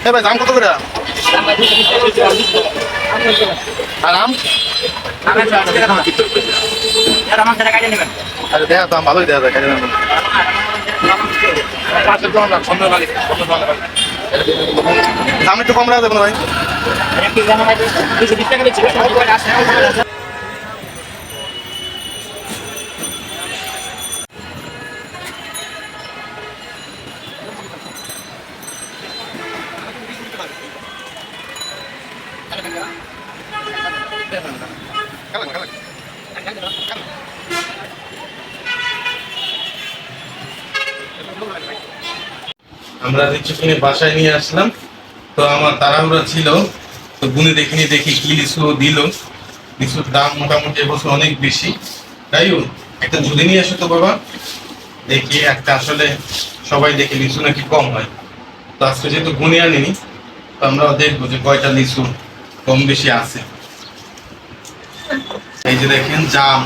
এ ভাই দাম কত করে আর আম আরে দেখা দাম ভালোই দেখা যায় দাম একটু কম রাখা যাবে না ভাই? আমরা কিনে বাসায় নিয়ে আসলাম। তো আমার তাড়াহুড়া ছিল। তো গুনে দেখিনি, দেখি কি লিচু দিল। লিচুর দাম মোটামুটি এবছর অনেক বেশি। তাই একটা ঝুলি নিয়ে আসো তো বাবা। দেখি একটা আসলে সবাই দেখে লিচু নাকি কম হয়। তো আজকে যেহেতু গুনে আনিনি, তো আমরা দেখব যে কয়টা লিচু কম বেশি আছে। এই যে দেখেন জাম।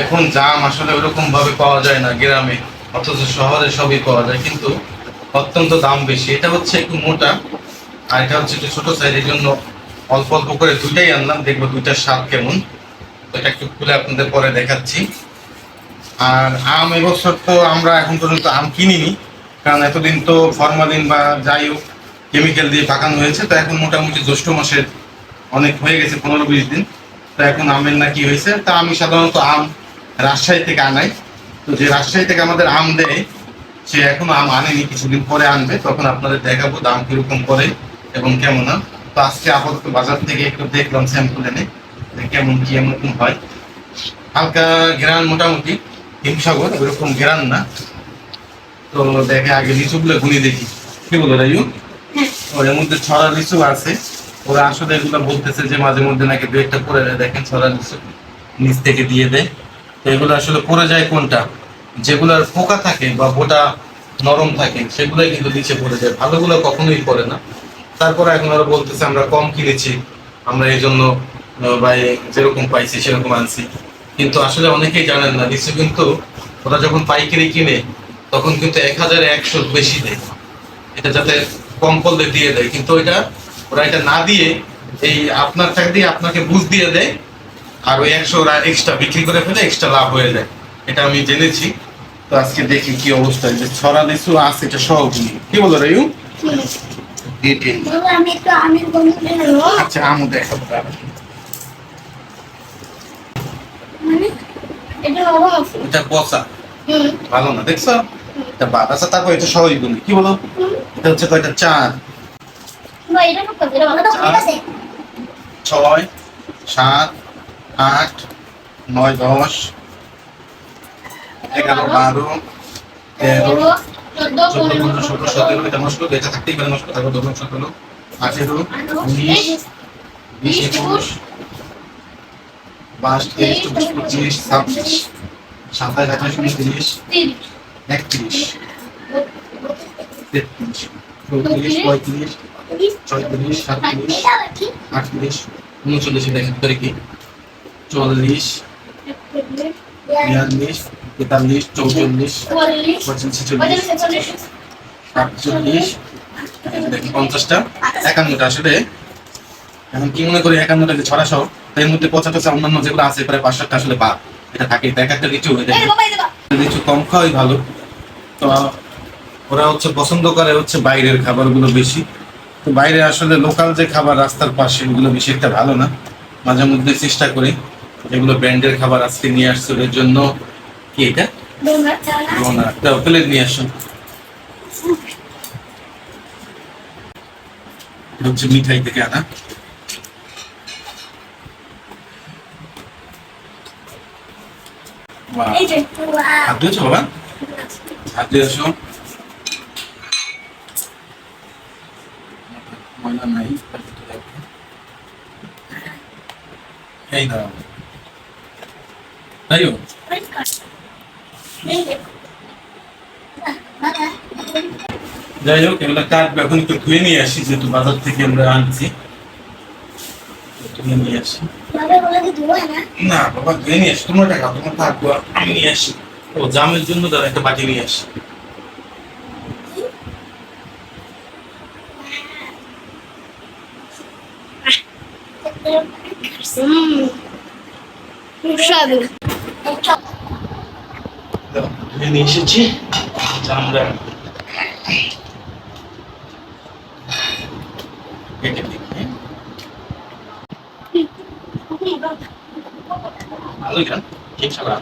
এখন জাম আসলে ওরকম ভাবে পাওয়া যায় না গ্রামে, অথচ শহরে সবই পাওয়া যায়। কিন্তু অত্যন্ত দাম বেশি। এটা হচ্ছে একটু মোটা, আর এটা হচ্ছে একটু ছোট সাইজ এর জন্য অল্প অল্প করে দুইটাই আনলাম। দেখব দুইটার স্বাদ কেমন। এটা একটু খুলে আপনাদের পরে দেখাচ্ছি। আর আম এবছর তো আমরা এখন পর্যন্ত আম কিনিনি, কারণ এতদিন তো ফরমালিন বা যাই হোক কেমিক্যাল দিয়ে পাকানো হয়েছে। তো এখন মোটামুটি জ্যৈষ্ঠ মাসের অনেক হয়ে গেছে, পনেরো বিশ দিন। তো এখন আমের না কি হয়েছে? তা আমি সাধারণত আম রাজশাহী থেকে আনাই। তো যে রাজশাহী থেকে আমাদের আম দেয় সে এখনও আম আনেনি, কিছুদিন পরে আনবে, তখন আপনাদের দেখাবো দাম কীরকম করে এবং কেমন আম। তো আজকে আপাতত বাজার থেকে একটু দেখলাম স্যাম্পল এনে কেমন কি এমন হয়। হালকা ঘেরান মোটামুটি, হিমসাগর ওইরকম ঘেরান না। তো দেখে আগে লিচুগুলো গুনি দেখি। কি বলো রাইউ ওর মধ্যে ছড়া লিচু আছে। ওরা আসলে এগুলো বলতেছে যে মাঝে মধ্যে নাকি দু একটা করে দেয় দেখেন ছড়া লিচু নিচ থেকে দিয়ে দেয়। তো এগুলো আসলে পড়ে যায় কোনটা? যেগুলোর পোকা থাকে বা বোটা নরম থাকে, সেগুলোই কিন্তু নিচে পড়ে যায়। ভালোগুলো কখনোই পড়ে না। তারপরে এখন ওরা বলতেছে, আমরা কম কিনেছি, আমরা এই জন্য বা যেরকম পাইছি, সেরকম আনছি। কিন্তু আসলে অনেকেই জানেন না লিচু কিন্তু ওরা যখন পাইকারি কিনে, তখন কিন্তু এক হাজার একশো বেশি দেয়। এটা যাতে কম করলে দিয়ে দেয়। কিন্তু এটা ওরা এটা না দিয়ে, এই আপনার দিয়ে আপনাকে বুঝ দিয়ে দেয়, আর ওই একশো ওরা এক্সট্রা বিক্রি করে ফেলে এক্সট্রা লাভ হয়ে যায়। এটা আমি জেনেছি। তো আজকে দেখি কি অবস্থা যে ছড়া লিচু আছে এটা সহ কিনি কি বলো নেব। আচ্ছা আমু দেখাবো মানে এটা ভালো না দেখছ? এটা বাদ আচ্ছা তারপর এটা গুলি কি বলো? এটা হচ্ছে কয়টা? চার। ছয় সাত আট নয় দশ এগারো বারো তেরো চোদ্দ পনেরো ষোলো সতেরো এটা নষ্ট এটা থাকতেই পারে নষ্ট তারপর দশ সতেরো আঠেরো উনিশ বিশ একুশ বাইশ তেইশ চব্বিশ পঁচিশ ছাব্বিশ সাতাশ আঠাশ উনত্রিশ তিরিশ একত্রিশ তেত্রিশ চৌত্রিশ পঁয়ত্রিশ ছয়ত্রিশ সাতত্রিশ আটত্রিশ উনচল্লিশে দেখেন করে কি চল্লিশ বিয়াল্লিশ তেতাল্লিশ চৌচল্লিশ ছেচল্লিশ আটচল্লিশ পঞ্চাশটা। একান্নটা আসলে। এখন কি মনে করি একান্নটা যে ছড়া সহ এর মধ্যে পঁচাটা অন্যান্য যেগুলো আছে প্রায় পাঁচশোটা আসলে বাদ। এটা থাকে এক একটা লিচু হয়ে যায় লিচু কম খাওয়াই ভালো। তো ওরা হচ্ছে পছন্দ করে হচ্ছে বাইরের খাবারগুলো বেশি। তো বাইরে আসলে লোকাল যে খাবার রাস্তার পাশে ওগুলো বেশি একটা ভালো না। মাঝে মধ্যে চেষ্টা করি যেগুলো ব্র্যান্ডের খাবার আজকে নিয়ে আসছে ওদের জন্য কি এটা? প্লেট নিয়ে আসুন। হচ্ছে মিঠাই থেকে আনা। হাত দিয়েছ বাবা? হাত দিয়ে আসো। ময়লা নাই এই না তাইও পরিষ্কার এই যে বাবা যাই হোক এগুলো কাটবে এখন একটু ধুয়ে নিয়ে আসি যেহেতু বাজার থেকে আমরা আনছি। ধুয়ে নিয়ে আসি। না? বাবা ধুয়ে নিয়ে আসি। তোমরা টাকা তোমার থাকব আমি নিয়ে আসি। ও জামের জন্য দাদা একটা বাটি নিয়ে আসি। নিয়ে এসেছি। জামরা কেটে দিই হ্যাঁ? ভালোই গান ঠিক ছাড়া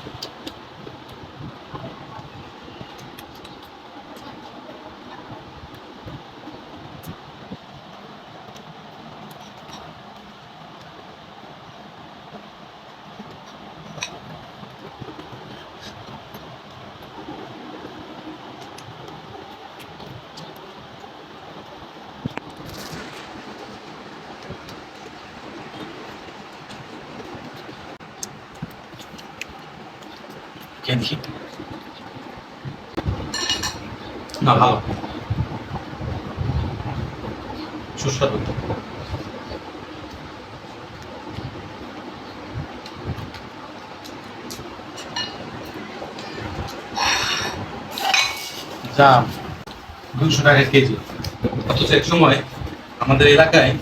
দেখি। না, ভালো। সুস্বাদু। জাম দুশো টাকা কেজি। অথচ এক সময় আমাদের এলাকায়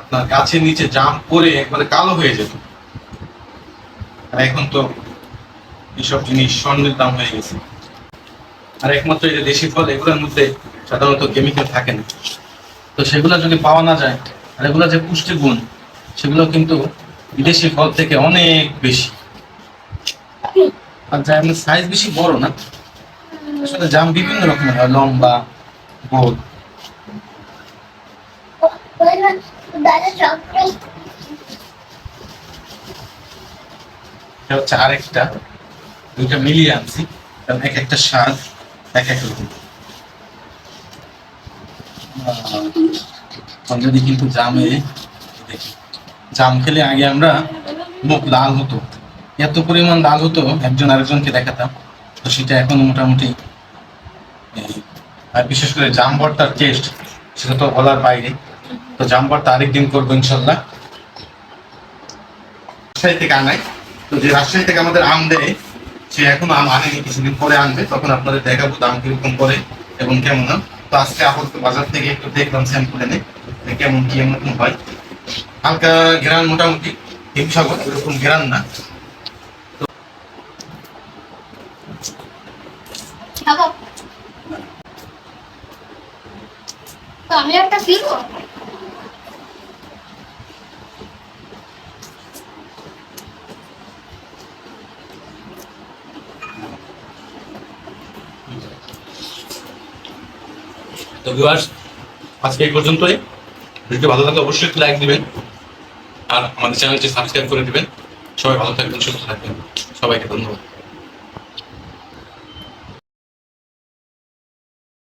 আপনার গাছের নিচে জাম পরে একবারে কালো হয়ে যেত। আর এখন তো এইসব জিনিস স্বর্ণের দাম হয়ে গেছে। আর একমাত্র এই যে দেশি ফল, এগুলোর মধ্যে সাধারণত কেমিক্যাল থাকে না। তো সেগুলো যদি পাওয়া না যায়, আর এগুলো যে পুষ্টি গুণ সেগুলো কিন্তু বিদেশি ফল থেকে অনেক বেশি। আর যা এমনি সাইজ বেশি বড় না, আসলে জাম বিভিন্ন রকমের হয়, লম্বা, গোল। হচ্ছে আরেকটা। দুইটা মিলিয়ে আনছি, কারণ এক একটা স্বাদ, এক এক রকম। অলরেডি কিন্তু জামে, দেখি, জাম খেলে আগে আমরা মুখ লাল হতো। এত পরিমাণ লাল হতো, একজন আরেকজনকে দেখাতাম। তো সেটা এখন মোটামুটি আর বিশেষ করে জাম ভর্তার টেস্ট সেটা তো বলার বাইরে। তো জাম ভর্তা আরেকদিন করব ইনশাল্লাহ। রাজশাহী থেকে আনাই। তো যে রাজশাহী থেকে আমাদের আম দেয় সে এখনও আম আনেনি কিছুদিন পরে আনবে, তখন আপনাদের দেখাবো দাম কীরকম পরে এবং কেমন। আম তো আজকে আপাতত বাজার থেকে একটু দেখলাম স্যাম্পল এনে কেমন কি এমন হয়। হালকা ঘেরান মোটামুটি, হিমসাগর, এরকম ঘেরান না। আমি একটা দিব তো ভিউয়ার্স আজকে এই পর্যন্তই। ভিডিও ভালো লাগলে অবশ্যই একটু লাইক দিবেন। আর আমাদের চ্যানেলটি সাবস্ক্রাইব করে দিবেন। সবাই ভালো থাকবেন, সুস্থ থাকবেন। সবাইকে ধন্যবাদ।